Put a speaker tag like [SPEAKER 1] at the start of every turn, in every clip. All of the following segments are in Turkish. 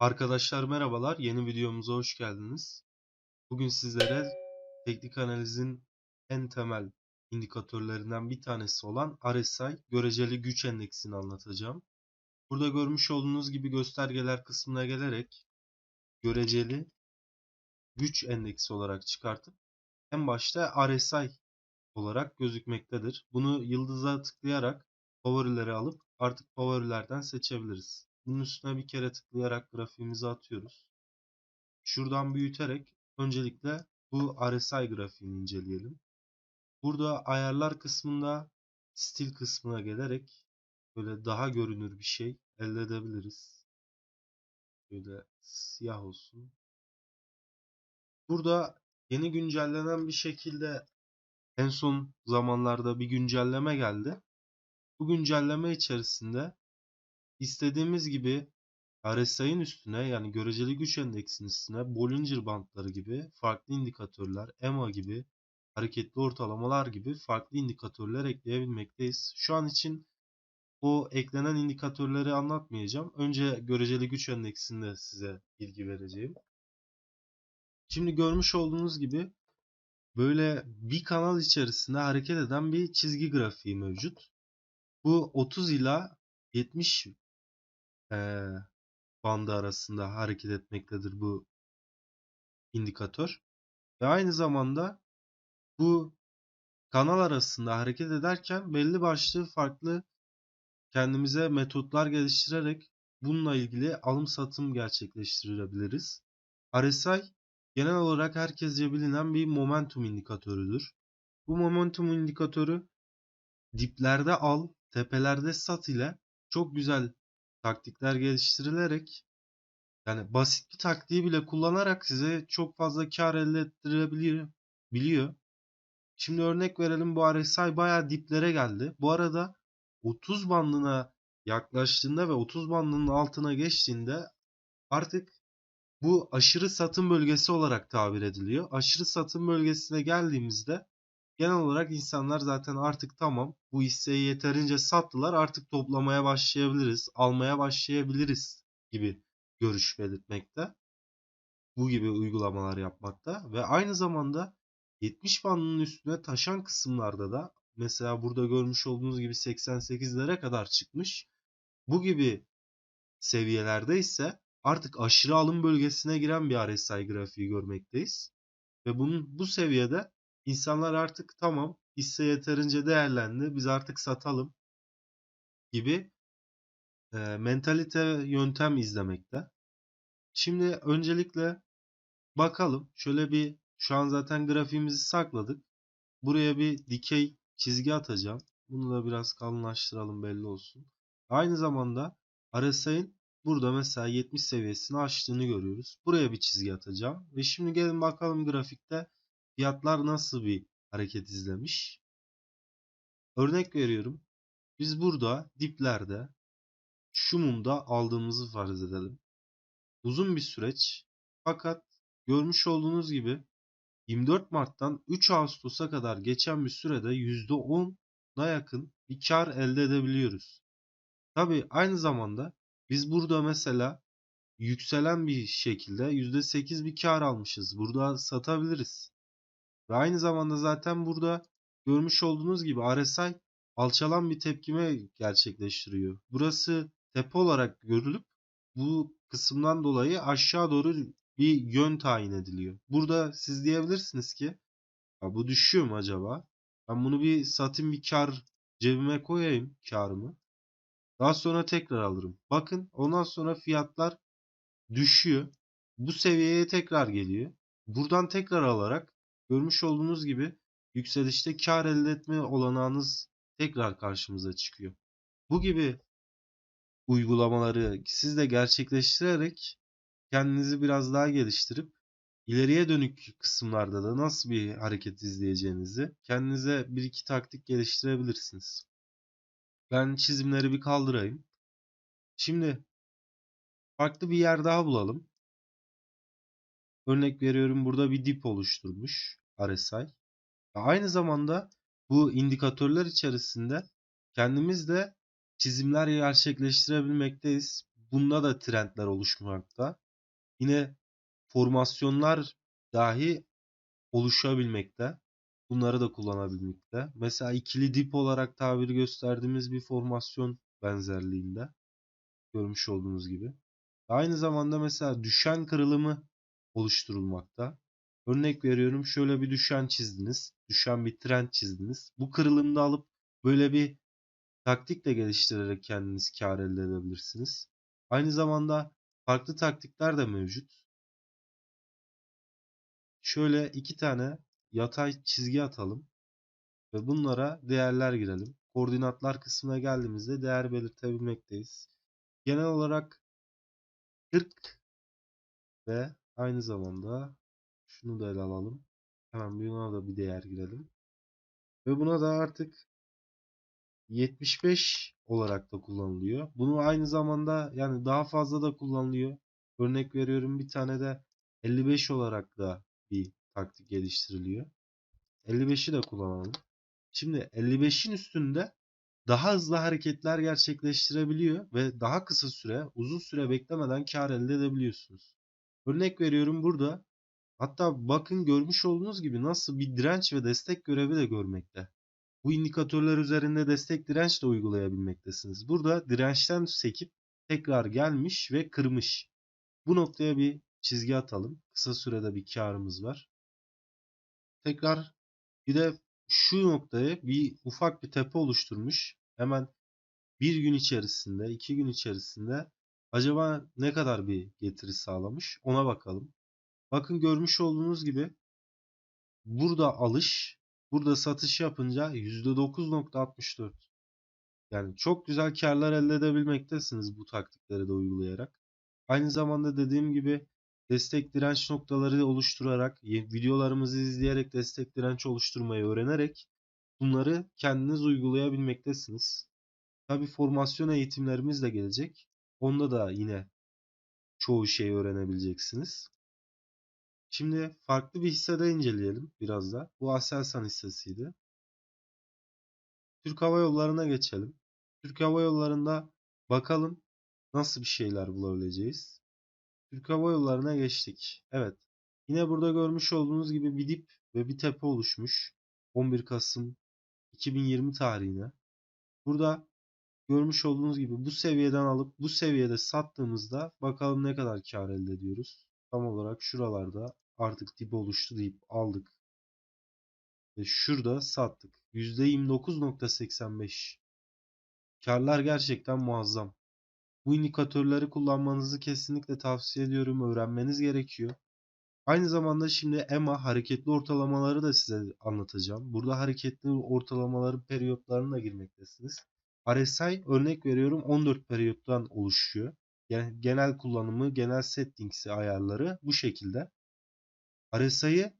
[SPEAKER 1] Arkadaşlar merhabalar, yeni videomuza hoş geldiniz. Bugün sizlere teknik analizin en temel indikatörlerinden bir tanesi olan RSI, göreceli güç endeksini anlatacağım. Burada görmüş olduğunuz gibi göstergeler kısmına gelerek göreceli güç endeksi olarak çıkartıp en başta RSI olarak gözükmektedir. Bunu yıldıza tıklayarak favorileri alıp artık favorilerden seçebiliriz. Bunun üstüne bir kere tıklayarak grafiğimizi atıyoruz. Şuradan büyüterek öncelikle bu RSI grafiğini inceleyelim. Burada ayarlar kısmında stil kısmına gelerek böyle daha görünür bir şey elde edebiliriz. Böyle siyah olsun. Burada yeni güncellenen bir şekilde en son zamanlarda bir güncelleme geldi. Bu güncelleme içerisinde istediğimiz gibi RSI'nin üstüne yani göreceli güç endeksinin üstüne Bollinger bandları gibi farklı indikatörler, EMA gibi hareketli ortalamalar gibi farklı indikatörler ekleyebilmekteyiz. Şu an için o eklenen indikatörleri anlatmayacağım. Önce göreceli güç endeksinde size bilgi vereceğim. Şimdi görmüş olduğunuz gibi böyle bir kanal içerisinde hareket eden bir çizgi grafiği mevcut. Bu 30 ila 70 e, bandı arasında hareket etmektedir bu indikatör. Ve aynı zamanda bu kanal arasında hareket ederken belli başlı farklı kendimize metotlar geliştirerek bununla ilgili alım satım gerçekleştirebiliriz. RSI genel olarak herkesce bilinen bir momentum indikatörüdür. Bu momentum indikatörü diplerde al, tepelerde sat ile çok güzel taktikler geliştirilerek yani basit bir taktiği bile kullanarak size çok fazla kar elde ettirebiliyor. Biliyor. Şimdi örnek verelim bu RSI bayağı diplere geldi. Bu arada 30 bandına yaklaştığında ve 30 bandının altına geçtiğinde artık bu aşırı satım bölgesi olarak tabir ediliyor. Aşırı satım bölgesine geldiğimizde genel olarak insanlar zaten artık tamam bu hisseyi yeterince sattılar artık toplamaya başlayabiliriz, almaya başlayabiliriz gibi görüş belirtmekte. Bu gibi uygulamalar yapmakta ve aynı zamanda 70 bandının üstüne taşan kısımlarda da mesela burada görmüş olduğunuz gibi 88'lere kadar çıkmış. Bu gibi seviyelerde ise artık aşırı alım bölgesine giren bir RSI grafiği görmekteyiz. Ve bunun bu seviyede insanlar artık tamam hisse yeterince değerlendi biz artık satalım gibi e, mentalite yöntem izlemekte. Şimdi öncelikle bakalım şöyle bir şu an zaten grafiğimizi sakladık. Buraya bir dikey çizgi atacağım. Bunu da biraz kalınlaştıralım belli olsun. Aynı zamanda RSI'nin burada mesela 70 seviyesini aştığını görüyoruz. Buraya bir çizgi atacağım. Ve şimdi gelin bakalım grafikte fiyatlar nasıl bir hareket izlemiş. Örnek veriyorum. Biz burada diplerde şu mumda aldığımızı farz edelim. Uzun bir süreç fakat görmüş olduğunuz gibi 24 Mart'tan 3 Ağustos'a kadar geçen bir sürede %10'a yakın bir kar elde edebiliyoruz. Tabi aynı zamanda biz burada mesela yükselen bir şekilde %8 bir kar almışız. Burada satabiliriz. Ve aynı zamanda zaten burada görmüş olduğunuz gibi RSI alçalan bir tepkime gerçekleştiriyor. Burası tepe olarak görülüp bu kısımdan dolayı aşağı doğru bir yön tayin ediliyor. Burada siz diyebilirsiniz ki ya bu düşüyor mu acaba? Ben bunu bir satayım bir kar cebime koyayım karımı. Daha sonra tekrar alırım. Bakın ondan sonra fiyatlar düşüyor. Bu seviyeye tekrar geliyor. Buradan tekrar alarak görmüş olduğunuz gibi yükselişte kar elde etme olanağınız tekrar karşımıza çıkıyor. Bu gibi uygulamaları siz de gerçekleştirerek kendinizi biraz daha geliştirip ileriye dönük kısımlarda da nasıl bir hareket izleyeceğinizi kendinize bir iki taktik geliştirebilirsiniz. Ben çizimleri bir kaldırayım. Şimdi farklı bir yer daha bulalım. Örnek veriyorum burada bir dip oluşturmuş RSI. Aynı zamanda bu indikatörler içerisinde kendimiz de çizimler gerçekleştirebilmekteyiz. bunda da trendler oluşmakta. Yine formasyonlar dahi oluşabilmekte. Bunları da kullanabilmekte. Mesela ikili dip olarak tabir gösterdiğimiz bir formasyon benzerliğinde. Görmüş olduğunuz gibi. Aynı zamanda mesela düşen kırılımı oluşturulmakta. Örnek veriyorum şöyle bir düşen çizdiniz. Düşen bir trend çizdiniz. Bu kırılımda alıp böyle bir taktik de geliştirerek kendiniz kar elde edebilirsiniz. Aynı zamanda farklı taktikler de mevcut. Şöyle iki tane yatay çizgi atalım ve bunlara değerler girelim. Koordinatlar kısmına geldiğimizde değer belirtebilmekteyiz. Genel olarak 40 ve aynı zamanda şunu da ele alalım. Hemen buna da bir değer girelim. Ve buna da artık 75 olarak da kullanılıyor. Bunu aynı zamanda yani daha fazla da kullanılıyor. Örnek veriyorum bir tane de 55 olarak da bir taktik geliştiriliyor. 55'i de kullanalım. Şimdi 55'in üstünde daha hızlı hareketler gerçekleştirebiliyor ve daha kısa süre, uzun süre beklemeden kar elde edebiliyorsunuz. Örnek veriyorum burada. Hatta bakın görmüş olduğunuz gibi nasıl bir direnç ve destek görevi de görmekte. Bu indikatörler üzerinde destek direnç de uygulayabilmektesiniz. Burada dirençten sekip tekrar gelmiş ve kırmış. Bu noktaya bir çizgi atalım. Kısa sürede bir karımız var. Tekrar bir de şu noktaya bir ufak bir tepe oluşturmuş. Hemen bir gün içerisinde, iki gün içerisinde acaba ne kadar bir getiri sağlamış ona bakalım. Bakın görmüş olduğunuz gibi burada alış, burada satış yapınca %9.64. Yani çok güzel karlar elde edebilmektesiniz bu taktikleri de uygulayarak. Aynı zamanda dediğim gibi destek direnç noktaları oluşturarak, videolarımızı izleyerek destek direnç oluşturmayı öğrenerek bunları kendiniz uygulayabilmektesiniz. Tabi formasyon eğitimlerimiz de gelecek. Onda da yine çoğu şeyi öğrenebileceksiniz. Şimdi farklı bir hissede inceleyelim biraz da. Bu Aselsan hissesiydi. Türk Hava Yolları'na geçelim. Türk Hava Yolları'nda bakalım nasıl bir şeyler bulabileceğiz. Türk Hava Yolları'na geçtik. Evet. Yine burada görmüş olduğunuz gibi bir dip ve bir tepe oluşmuş. 11 Kasım 2020 tarihine. Burada görmüş olduğunuz gibi bu seviyeden alıp bu seviyede sattığımızda bakalım ne kadar kar elde ediyoruz. Tam olarak şuralarda artık dip oluştu deyip aldık. Ve şurada sattık. %29.85. Karlar gerçekten muazzam. Bu indikatörleri kullanmanızı kesinlikle tavsiye ediyorum. Öğrenmeniz gerekiyor. Aynı zamanda şimdi EMA hareketli ortalamaları da size anlatacağım. Burada hareketli ortalamaların periyotlarına girmektesiniz. RSI örnek veriyorum 14 periyottan oluşuyor. Genel kullanımı, genel settings'i ayarları bu şekilde. RSI'yi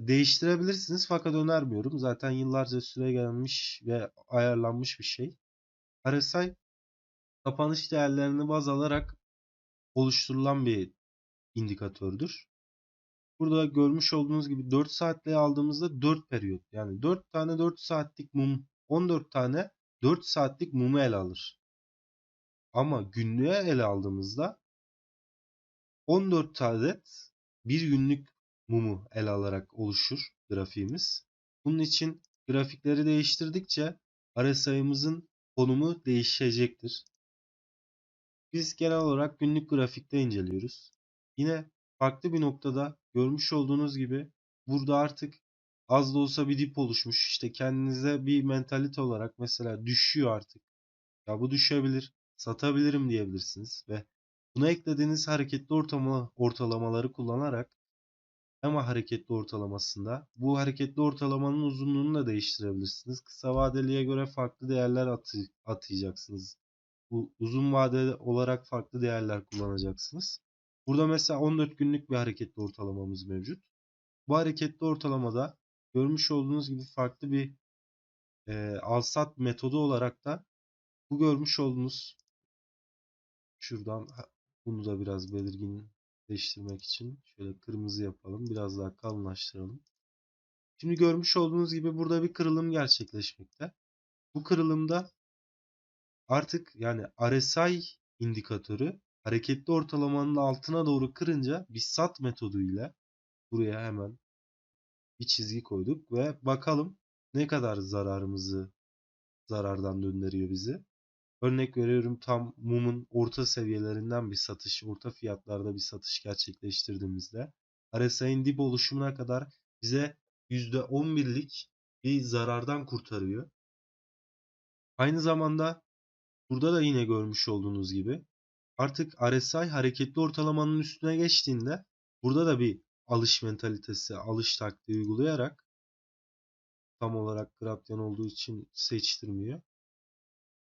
[SPEAKER 1] değiştirebilirsiniz fakat önermiyorum. Zaten yıllarca süre gelmiş ve ayarlanmış bir şey. RSI kapanış değerlerini baz alarak oluşturulan bir indikatördür. Burada görmüş olduğunuz gibi 4 saatliğe aldığımızda 4 periyot. Yani 4 tane 4 saatlik mum 14 tane 4 saatlik mumu ele alır. Ama günlüğe ele aldığımızda 14 adet bir günlük mumu ele alarak oluşur grafiğimiz. Bunun için grafikleri değiştirdikçe RSI'mızın konumu değişecektir. Biz genel olarak günlük grafikte inceliyoruz. Yine farklı bir noktada görmüş olduğunuz gibi burada artık az da olsa bir dip oluşmuş. İşte kendinize bir mentalite olarak mesela düşüyor artık. Ya bu düşebilir, satabilirim diyebilirsiniz ve buna eklediğiniz hareketli ortalama, ortalamaları kullanarak ama hareketli ortalamasında bu hareketli ortalamanın uzunluğunu da değiştirebilirsiniz. Kısa vadeliye göre farklı değerler atı, atayacaksınız. Bu uzun vadeli olarak farklı değerler kullanacaksınız. Burada mesela 14 günlük bir hareketli ortalamamız mevcut. Bu hareketli ortalamada görmüş olduğunuz gibi farklı bir e, alsat metodu olarak da bu görmüş olduğunuz şuradan bunu da biraz belirginleştirmek için şöyle kırmızı yapalım. Biraz daha kalınlaştıralım. Şimdi görmüş olduğunuz gibi burada bir kırılım gerçekleşmekte. Bu kırılımda artık yani RSI indikatörü hareketli ortalamanın altına doğru kırınca bir sat metodu ile buraya hemen bir çizgi koyduk ve bakalım ne kadar zararımızı zarardan döndürüyor bizi. Örnek veriyorum tam mumun orta seviyelerinden bir satış, orta fiyatlarda bir satış gerçekleştirdiğimizde RSI'nin dip oluşumuna kadar bize %11'lik bir zarardan kurtarıyor. Aynı zamanda burada da yine görmüş olduğunuz gibi artık RSI hareketli ortalamanın üstüne geçtiğinde burada da bir alış mentalitesi, alış taktiği uygulayarak tam olarak gradyan olduğu için seçtirmiyor.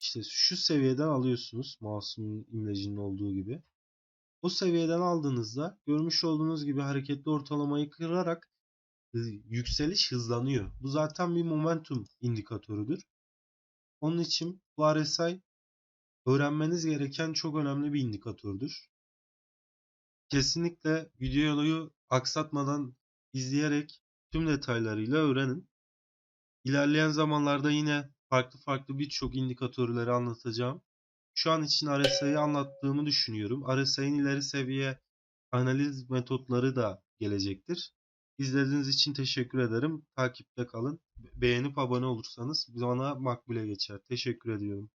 [SPEAKER 1] İşte şu seviyeden alıyorsunuz mouse'un imlecinin olduğu gibi. O seviyeden aldığınızda görmüş olduğunuz gibi hareketli ortalamayı kırarak yükseliş hızlanıyor. Bu zaten bir momentum indikatörüdür. Onun için bu RSI öğrenmeniz gereken çok önemli bir indikatördür. Kesinlikle videoyu aksatmadan izleyerek tüm detaylarıyla öğrenin. İlerleyen zamanlarda yine farklı farklı birçok indikatörleri anlatacağım. Şu an için RSI'yi anlattığımı düşünüyorum. RSI'nin ileri seviye analiz metotları da gelecektir. İzlediğiniz için teşekkür ederim. Takipte kalın. Beğenip abone olursanız bana makbule geçer. Teşekkür ediyorum.